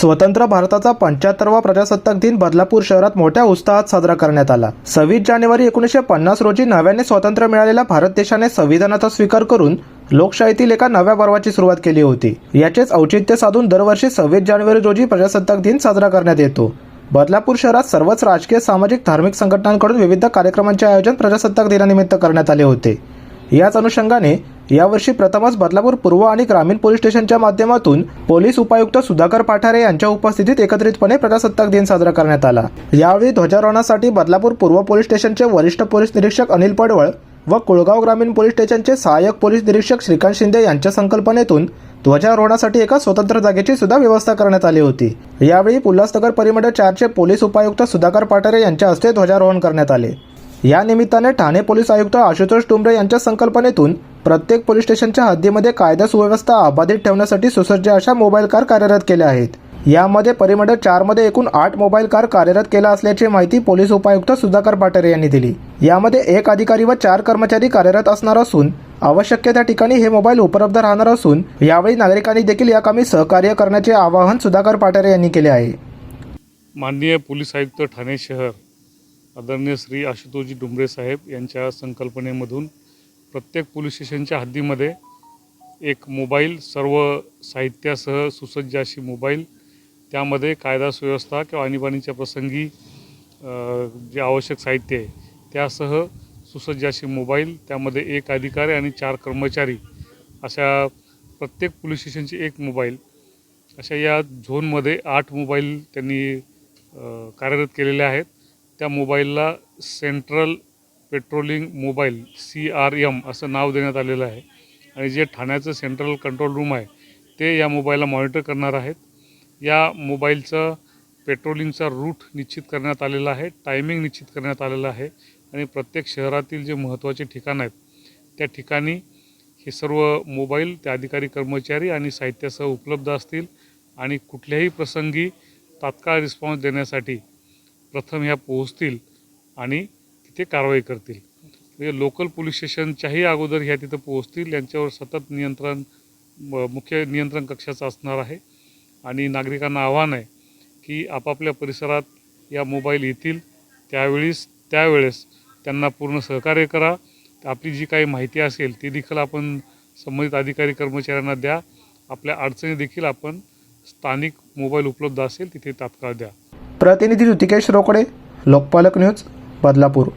स्वतंत्र भारताचा पंच्याहत्तरवा प्रजासत्ताक दिन बदलापूर शहरात मोठ्या उत्साहात साजरा करण्यात आला. सव्वीस जानेवारी एकोणीसशे पन्नास रोजी नव्याने स्वातंत्र्य मिळालेल्या भारत देशाने संविधानाचा स्वीकार करून लोकशाहीतील एका नव्या पर्वाची सुरुवात केली होती. याचेच औचित्य साधून दरवर्षी सव्वीस जानेवारी रोजी प्रजासत्ताक दिन साजरा करण्यात येतो. बदलापूर शहरात सर्वच राजकीय सामाजिक धार्मिक संघटनांकडून विविध कार्यक्रमांचे आयोजन प्रजासत्ताक दिनानिमित्त करण्यात आले होते. याच अनुषंगाने यावर्षी प्रथमच बदलापूर पूर्व आणि ग्रामीण पोलीस स्टेशनच्या माध्यमातून पोलीस उपायुक्त सुधाकर पाठारे यांच्या उपस्थितीत एकत्रितपणे प्रजासत्ताक दिन साजरा करण्यात आला. यावेळी ध्वजारोहणासाठी बदलापूर पूर्व पोलीस स्टेशनचे वरिष्ठ पोलीस निरीक्षक अनिल पडवळ व कुळगाव ग्रामीण पोलीस स्टेशनचे सहाय्यक पोलीस निरीक्षक श्रीकांत शिंदे यांच्या संकल्पनेतून ध्वजारोहणासाठी एका स्वतंत्र जागेची सुद्धा व्यवस्था करण्यात आली होती. यावेळी उल्हासनगर परिमंडळ चारचे पोलीस उपायुक्त सुधाकर पाठारे यांच्या हस्ते ध्वजारोहण करण्यात आले. या निमित्ताने ठाणे पोलीस आयुक्त आशुतोष टुंबरे यांच्या संकल्पनेतून प्रत्येक पोलीस स्टेशनच्या हद्दीमध्ये कायदा सुव्यवस्था अबाधित ठेवण्यासाठी सुसज्ज अशा मोबाईल कार कार्यरत केल्या आहेत. यामध्ये परिमंडळ चारमध्ये एकूण आठ मोबाईल कार कार्यरत केला असल्याची माहिती पोलीस उपायुक्त सुधाकर पाटरे यांनी दिली. यामध्ये एक अधिकारी व चार कर्मचारी कार्यरत असणार असून आवश्यक त्या ठिकाणी हे मोबाईल उपलब्ध राहणार असून यावेळी नागरिकांनी देखील या कामी सहकार्य करण्याचे आवाहन सुधाकर पाटरे यांनी केले आहे. माननीय पोलीस आयुक्त ठाणे शहर आदरणीय श्री आशुतोषजी डुंबरे साहेब यांच्या संकल्पनेमधून प्रत्येक पोलीस स्टेशनच्या हद्दीमध्ये एक मोबाईल सर्व साहित्यासह सुसज्ज अशी मोबाईल त्यामध्ये कायदा सुव्यवस्था किंवा आणीबाणीच्या प्रसंगी जे आवश्यक साहित्य आहे त्यासह सुसज्ज अशी मोबाईल त्यामध्ये एक अधिकारी आणि चार कर्मचारी अशा प्रत्येक पोलीस स्टेशनची एक मोबाईल. अशा या झोनमध्ये आठ मोबाईल त्यांनी कार्यरत केलेले आहेत. त्या मोबाईलला central patrolling mobile C R M असं नाव देण्यात आलेलं आहे. आणि जे ठाण्याचं सेंट्रल कंट्रोल रूम आहे ते या मोबाईलला मॉनिटर करणार आहेत. या मोबाईलचं पेट्रोलिंगचा रूट निश्चित करण्यात आलेला आहे टायमिंग निश्चित करण्यात आलेलं आहे. आणि प्रत्येक शहरातील जे महत्त्वाचे ठिकाण आहेत त्या ठिकाणी हे सर्व मोबाईल त्या अधिकारी कर्मचारी आणि साहित्यासह उपलब्ध असतील. आणि कुठल्याही प्रसंगी तात्काळ रिस्पॉन्स देण्यासाठी प्रथम ह्या पोहोचतील आणि तिथे कारवाई करतील. म्हणजे लोकल पोलीस स्टेशनच्याही अगोदर ह्या तिथं पोहोचतील. यांच्यावर सतत नियंत्रण मुख्य नियंत्रण कक्षाचं असणार आहे. आणि नागरिकांना आव्हान आहे की आपापल्या परिसरात या मोबाईल येतील. त्यावेळीस त्यावेळेस त्यांना पूर्ण सहकार्य करा. आपली जी काही माहिती असेल ती देखील आपण संबंधित अधिकारी कर्मचाऱ्यांना द्या. आपल्या अडचणी देखील आपण स्थानिक मोबाईल उपलब्ध असेल तिथे तात्काळ द्या. प्रतिनिधी ऋतिकेश रोकडे लोकपालक न्यूज बदलापूर